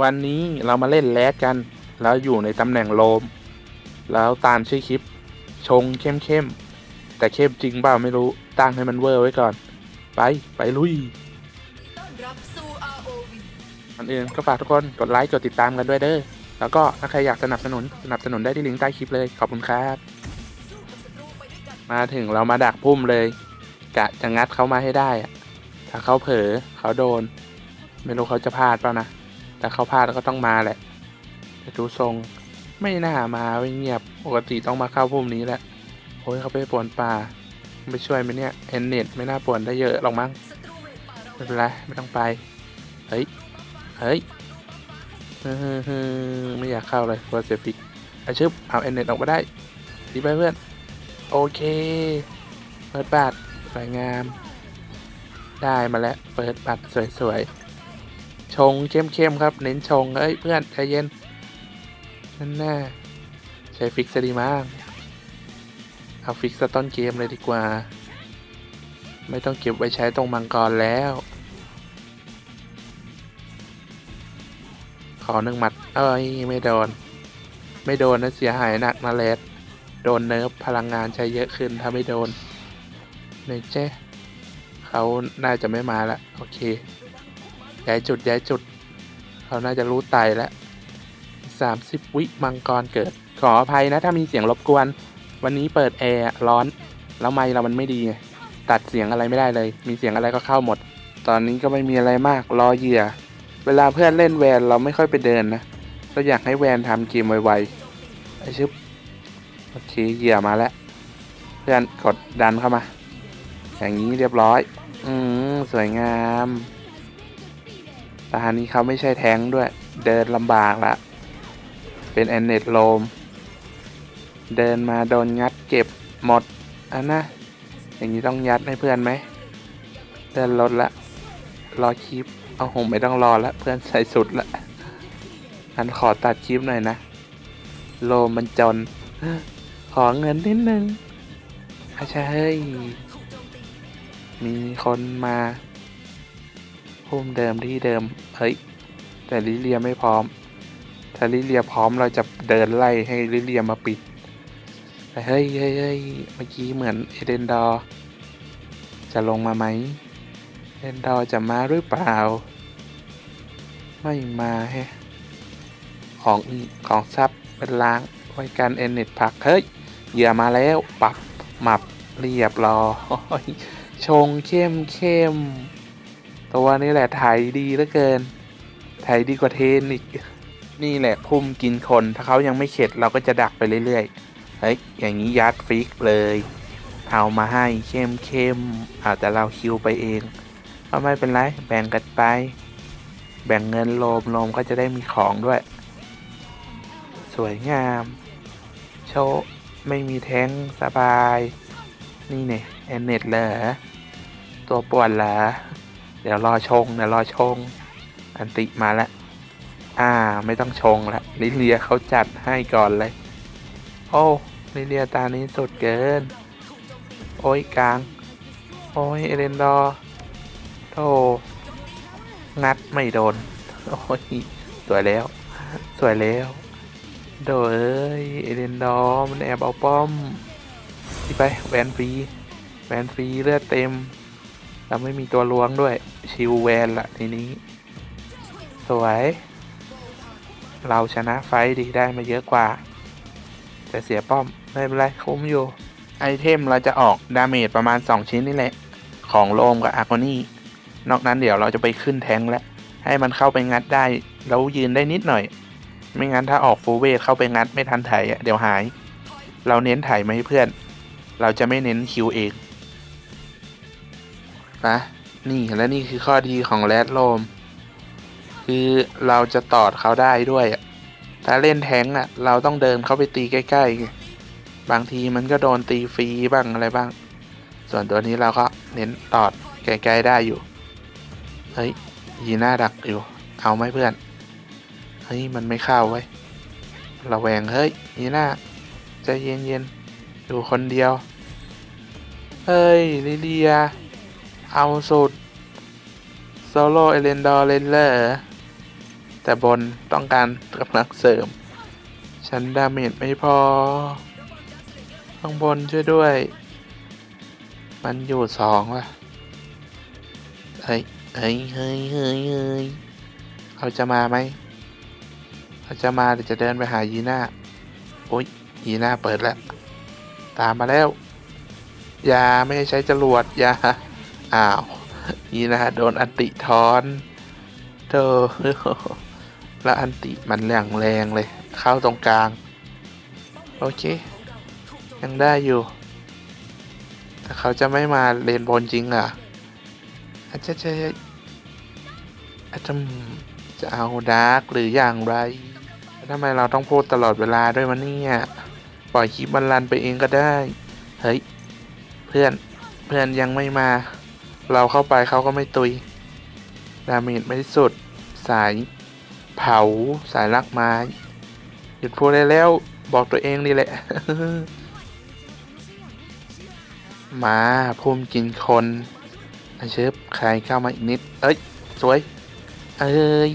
วันนี้เรามาเล่นแลกกัน แล้วอยู่ในตำแหน่งโลม แล้วตามชื่อคลิป ชงเข้มเข้มๆแต่เข้มจริงเปล่าไม่รู้ ตั้งให้มันเวอร์ไว้ก่อน ไป ไปลุยต้อนรับสู่ ROV ก่อนอื่นก็ฝากทุกคนกดไลค์ กดติดตามกันด้วยเด้อ แล้วก็ถ้าใครอยากสนับสนุนสนับสนุนได้ที่ลิงก์ใต้คลิปเลย ขอบคุณครับสู้กับศัตรูไปด้วยกันมาถึงเรามาดักพุ่มเลย กะจะงัดเขามาให้ได้อะถ้าเขาเผลอเขาโดน ไม่รู้เขาจะพลาดเปล่านะ แต่เขาพลาดก็ต้องมาแหละ แต่ดูทรงไม่น่ามาไว้เงียบ ปกติต้องมาเข้าพุ่มนี้แหละ โอ้ยเขาไปปวนป่าไปช่วยไหมเนี่ยเอ็นเน็ตไม่น่าปวนได้เยอะหรอกมั้ง ไม่เป็นไรไม่ต้องไป เฮ้ย เฮ้ยเฮ้ยไม่อยากเข้าเลยเพอร์เซฟิกไอชึบเอาเอ็นเน็ตออกมาได้ ดีไปเพื่อน โอเค เปิดบัตรสวยงาม ได้มาแล้ว เปิดบัตรสวยๆ ชงเข้มๆครับ เน้นชง เอ้ย เพื่อนใจเย็น นั่นแน่ใช้ฟิกซะดีมาก เอาฟิกซะต้นเกมเลยดีกว่า ไม่ต้องเก็บไว้ใช้ตรงมังกรแล้ว ขอหนึ่งหมัด เอ้ย ไม่โดน ไม่โดนนะเสียหายหนักนะเลดโดนเนิร์ฟพลังงานใช้เยอะขึ้นถ้าไม่โดนเนยเจ้เขาน่าจะไม่มาละ โอเค ย้ายจุดย้ายจุด เขาน่าจะรู้ไตแล้วสามสิบวิมังกรเกิด ขออภัยนะถ้ามีเสียงรบกวน วันนี้เปิดแอร์ร้อน แล้วไมค์เรามันไม่ดีไงตัดเสียงอะไรไม่ได้เลย มีเสียงอะไรก็เข้าหมด ตอนนี้ก็ไม่มีอะไรมากรอเหยื่อ เวลาเพื่อนเล่นแวนเราไม่ค่อยไปเดินนะเราอยากให้แวนทำเกมไวๆไอชึบโอเคเหยื่อมาแล้ว เพื่อนกดดันเข้ามา อย่างนี้เรียบร้อย อืมสวยงาม ตานี้เขาไม่ใช่แท้งด้วย เดินลำบากละเป็นแอนเนตโลม เดินมาโดนงัดเก็บหมดอันนะ อย่างนี้ต้องยัดให้เพื่อนไหม เดินรถละ รอคลิป เอาหงไม่ต้องรอละเพื่อนใส่สุดละ อันขอตัดคลิปหน่อยนะ โลมมันจน ขอเงินนิดนึงอาช่เฮ้ย มีคนมา พุ่มเดิมที่เดิม เฮ้ย แต่ลิเลียไม่พร้อม ถ้าลิเลียพร้อมเราจะเดินไล่ให้ลิเลียมาปิดแต่เฮ้ยเฮ้ยเฮ้ยเมื่อกี้เหมือนเอเดนดอร์จะลงมาไหมเอเดนดอร์จะมาหรือเปล่า ไม่มาแฮะ ของของซับเป็นล้างไว้กันเอเน็ตพัก เฮ้ยเหยื่อมาแล้วปักหมับเรียบร้อยชงเข้มเข้ม ตัวนี้แหละไถดีเหลือเกินไถดีกว่าเทนอีกนี่แหละพุ่มกินคน ถ้าเขายังไม่เข็ดเราก็จะดักไปเรื่อยๆ เฮ้ย อย่างนี้ยัดฟิกเลย เอามาให้เข้มเข้มอาจจะเราคิวไปเอง ก็ไม่เป็นไร แบ่งกันไป แบ่งเงินโลมโลมก็จะได้มีของด้วย สวยงาม โชว์ไม่มีแท้งสบาย นี่เนี่ยแอนเน็ตเหรอ ตัวปวนเหรอ เดี๋ยวรอชงเดี๋ยวรอชง อันติมาแล้ว อ่า ไม่ต้องชงละลิเลียเขาจัดให้ก่อนเลย โอ้ลิเลียตานี้สุดเกิน โอ้ยกลาง โอ้ยเอเลนดอร์โธ่งัดไม่โดน โอ้ย สวยแล้ว สวยแล้วโดเอ้ยเอเดนดอร์มันแอบเอาป้อมที่ไปแวนฟรีแวนฟรีเลือดเต็ม เราไม่มีตัวล้วงด้วย ชิวแวนละทีนี้ สวย เราชนะไฟดีได้มาเยอะกว่า แต่เสียป้อม ไม่เป็นไร คุ้มอยู่ ไอเทมเราจะออกดาเมจประมาณ 2 ชิ้นนี่แหละ ของโลมกับอาร์โคนี่ นอกนั้นเดี๋ยวเราจะไปขึ้นแทงแล้ว ให้มันเข้าไปงัดได้ แล้วยืนได้นิดหน่อย ไม่งั้นถ้าออกฟูเวทเข้าไปงัดไม่ทันไถ่เดี๋ยวหาย เราเน้นไถมาให้เพื่อน เราจะไม่เน้นคิวเอง นะนี่และนี่คือข้อดีของแรดโลม คือเราจะตอดเขาได้ด้วยถ้าเล่นแทงค์อะ เราต้องเดินเข้าไปตีใกล้ๆไงบางทีมันก็โดนตีฟรีบ้างอะไรบ้าง ส่วนตัวนี้เราก็เน้นตอดไกลๆได้อยู่ เฮ้ยยีหน้าดักอยู่ เอาไหมเพื่อน เฮ้ยมันไม่เข้าไว้ระแวงเฮ้ยนีน่าใจเย็นเย็นๆอยู่คนเดียว เฮ้ยลิเลีย เอาสุดโซโลเอเลนดอร์เลนเลอร์แต่บนต้องการกำลังเสริม ฉันดาเมจไม่พอ ข้างบนช่วยด้วย มันอยู่สองว่ะ เฮ้ย เฮ้ยเฮ้ยเฮ้ยเฮ้ยเขาจะมาไหม เขาจะมาหรือจะเดินไปหายีน่าโอ้ยยีน่าเปิดแล้ว ตามมาแล้ว อย่าไม่ให้ใช้จรวด อย่า อ้าวยีน่าโดนอันติทอนเธอแล้วอันติมันแรงแรงเลย เข้าตรงกลาง โอเค ยังได้อยู่ แต่เขาจะไม่มาเลนบนจริงอะอาจจะจะอาจจะจะเอาดาร์กหรืออย่างไรทำไมเราต้องพูดตลอดเวลาด้วยมันเนี่ย ปล่อยคลิปมันรันไปเองก็ได้ เฮ้ย เพื่อน เพื่อนยังไม่มา เราเข้าไปเขาก็ไม่ตุย ดาเมจไม่สุด สายเผาสายลักไม้หยุดพูดได้แล้วบอกตัวเองนี่แหละ มาพุ่มกินคนอาเชิบใครเข้ามาอีกนิด เอ้ย สวย เอ้ย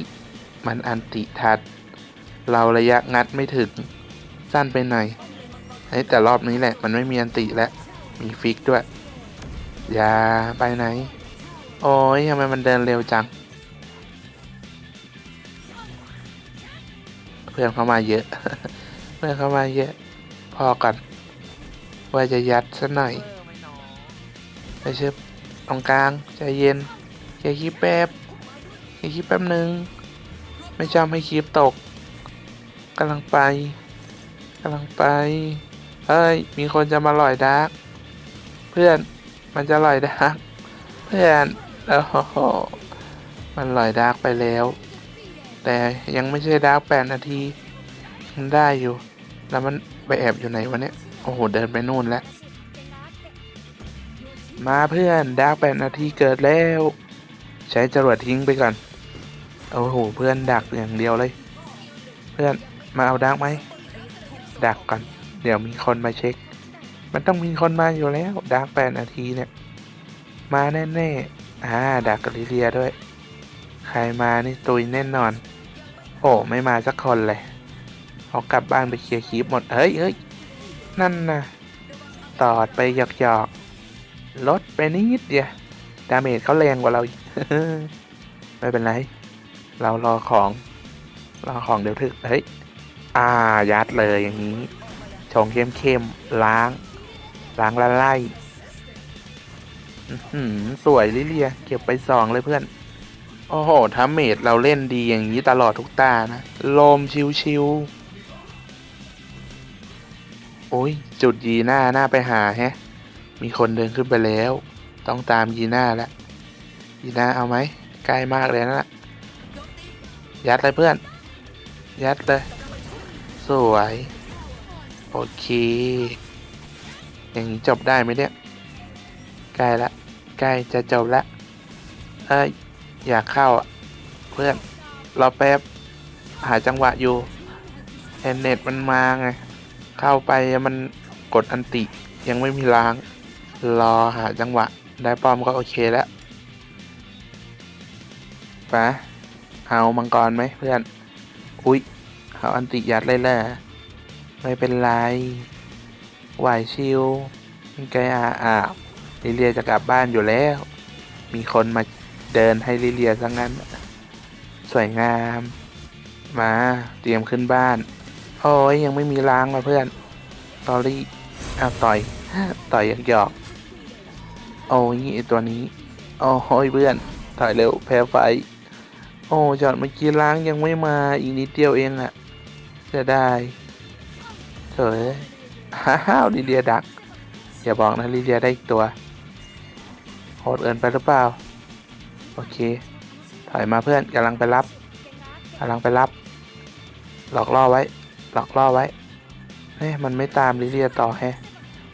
มันอันติทัด เราระยะงัดไม่ถึง สั้นไปหน่อยเฮ้แต่รอบนี้แหละ มันไม่มีอันติแล้ว มีฟิกด้วย อย่าไปไหน โอ้ยทำไมมันเดินเร็วจัง เพื่อนเข้ามาเยอะ เพื่อนเข้ามาเยอะ พอก่อนว่าจะยัดซะหน่อยไปเชิบตรงกลางใจเย็นแค่คีบแป๊บแค่คีบแป๊บหนึ่งไม่จำให้คีบตกกำลังไปกำลังไป เฮ้ย มีคนจะมาลอยดาร์กเพื่อน มันจะลอยดาร์กเพื่อนโอ้โหมันลอยดาร์กไปแล้ว แต่ยังไม่ใช่ดาร์กแปดนาทีมันได้อยู่ แล้วมันไปแอบอยู่ไหนวะเนี่ยโอ้โหเดินไปนู่นแล้ว มาเพื่อนดาร์กแปดนาทีเกิดแล้ว ใช้จรวดทิ้งไปก่อนโอ้โหเพื่อนดักอย่างเดียวเลย เพื่อนมาเอาดาร์กไหมดักก่อน เดี๋ยวมีคนมาเช็ค มันต้องมีคนมาอยู่แล้วดาร์กแปดนาทีเนี่ย มาแน่ๆอ่าดักกับลิเลียด้วย ใครมานี่ตุยแน่นอน โอ้ไม่มาสักคนเลยเอากลับบ้านไปเคลียร์คลิปหมดเฮ้ยเฮ้ยนั่นนะตอดไปหยอกหยอกลดไปนิดเดียวดาเมจเขาแรงกว่าเราไม่เป็นไร เรารอของรอของเดี๋ยวถึกเฮ้ยอ่ายัดเลยอย่างนี้ชงเข้มเข้มล้าง ล้างละไล่สวยลิเลีย เก็บไปสองเลยเพื่อน โอ้โหถ้าเมดเราเล่นดีอย่างนี้ตลอดทุกตานะ ลมชิวๆ โอ้ย จุดยีหน้าหน้าไปหาแฮะ มีคนเดินขึ้นไปแล้ว ต้องตามยีหน้าแล้วยีหน้าเอาไหม ใกล้มากเลยนะ ยัดเลยเพื่อน ยัดเลย สวย โอเค อย่างนี้จบได้ไหมเนี่ย ใกล้ละใกล้จะจบละเอ้ยอยากเข้าเพื่อนรอแป๊บหาจังหวะอยู่แอนเน็ตมันมาไง เข้าไปมันกดอันติยังไม่มีล้าง รอหาจังหวะ ได้ป้อมก็โอเคแล้วปะเอามังกรไหมเพื่อน อุ๊ย เอาอันติยัดเลยแหละไม่เป็นไร ไหวชิวไม่ไกลอาอาลิเลียจะกลับบ้านอยู่แล้ว มีคนมาเดินให้ลิเลียซะงั้น สวยงาม มาเตรียมขึ้นบ้าน โอ้ยยังไม่มีล้างมาเพื่อนตอรี่อ้าวต่อย ต่อยหยอกหยอกโอ้ยไอตัวนี้ โอ้ยเพื่อนถอยเร็วแพ้ไฟ โอ้จอดเมื่อกี้ล้างยังไม่มาอีกนิดเดียวเองอะจะได้เถอย ฮ่าวลิเลียดัก อย่าบอกนะลิเลียได้อีกตัวโหดเอินไปหรือเปล่า โอเค ถอยมาเพื่อนกำลังไปรับกำลังไปรับ หลอกล่อไว้ หลอกล่อไว้เฮ้ยมันไม่ตามลิเลียต่อแฮะ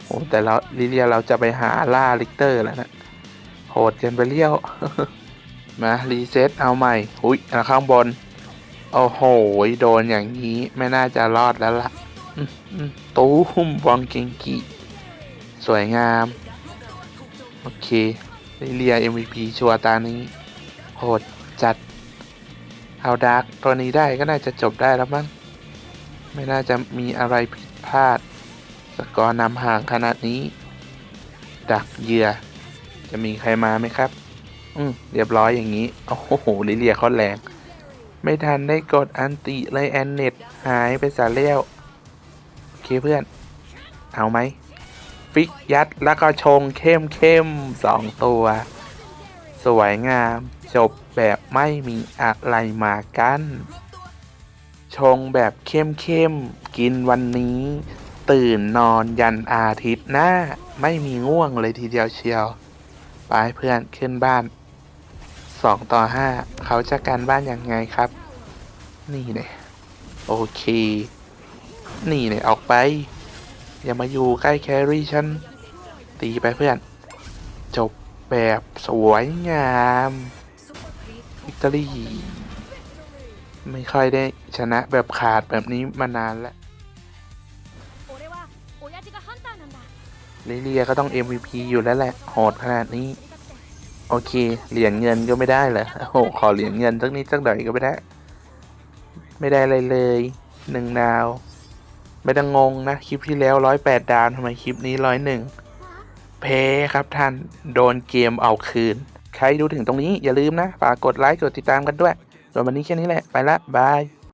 โอ้แต่เราลิเลียเราจะไปหาล่าลิกเตอร์แล้วนะโหดเกินไปเลี้ยว มารีเซ็ตเอาใหม่ อุ้ยแล้วข้างบน โอ้โห โดนอย่างนี้ไม่น่าจะรอดแล้วล่ะ อืมอืมตูมวองเกงกิสวยงาม โอเคลิเลีย MVP ชัวตานี้ โหดจัด เอาดาร์กตัวนี้ได้ก็น่าจะจบได้แล้วมั้ง ไม่น่าจะมีอะไรผิดพลาด สกอร์นำห่างขนาดนี้ ดักเหยื่อ จะมีใครมาไหมครับ อืมเรียบร้อยอย่างนี้ โอ้โหลิเลียเขาแรง ไม่ทันได้กดอันติเลยแอนเน็ตหายไปซะแล้ว เคเพื่อน เอาไหม ฟิกยัดแล้วก็ชงเข้มเข้มๆสองตัว สวยงาม จบแบบไม่มีอะไรมากั้น ชงแบบเข้มเข้มๆกินวันนี้ ตื่นนอนยันอาทิตย์หน้า ไม่มีง่วงเลยทีเดียวเชียว ไปเพื่อนขึ้นบ้านสองต่อห้าเขาจะการบ้านยังไงครับ นี่เนี่ยโอเค นี่เนี่ยออกไป อย่ามาอยู่ใกล้แครี่ฉัน ตีไปเพื่อน จบแบบสวยงามอิตาลีไม่ค่อยได้ชนะแบบขาดแบบนี้มานานแล้วลิเลียก็ต้อง MVP อยู่แล้วแหละ โหดขนาดนี้ โอเค เหรียญเงินก็ไม่ได้เหรอ โอ้โห ขอเหรียญเงินสักนิดสักหน่อยก็ไม่ได้ ไม่ได้อะไรเลย หนึ่งดาว ไม่ต้องงงนะคลิปที่แล้วร้อยแปดดาวทำไมคลิปนี้ร้อยหนึ่งเพครับท่านโดนเกมเอาคืน ใครดูถึงตรงนี้อย่าลืมนะ ฝากกดไลค์กดติดตามกันด้วยส่วนวันนี้แค่นี้แหละ ไปละบาย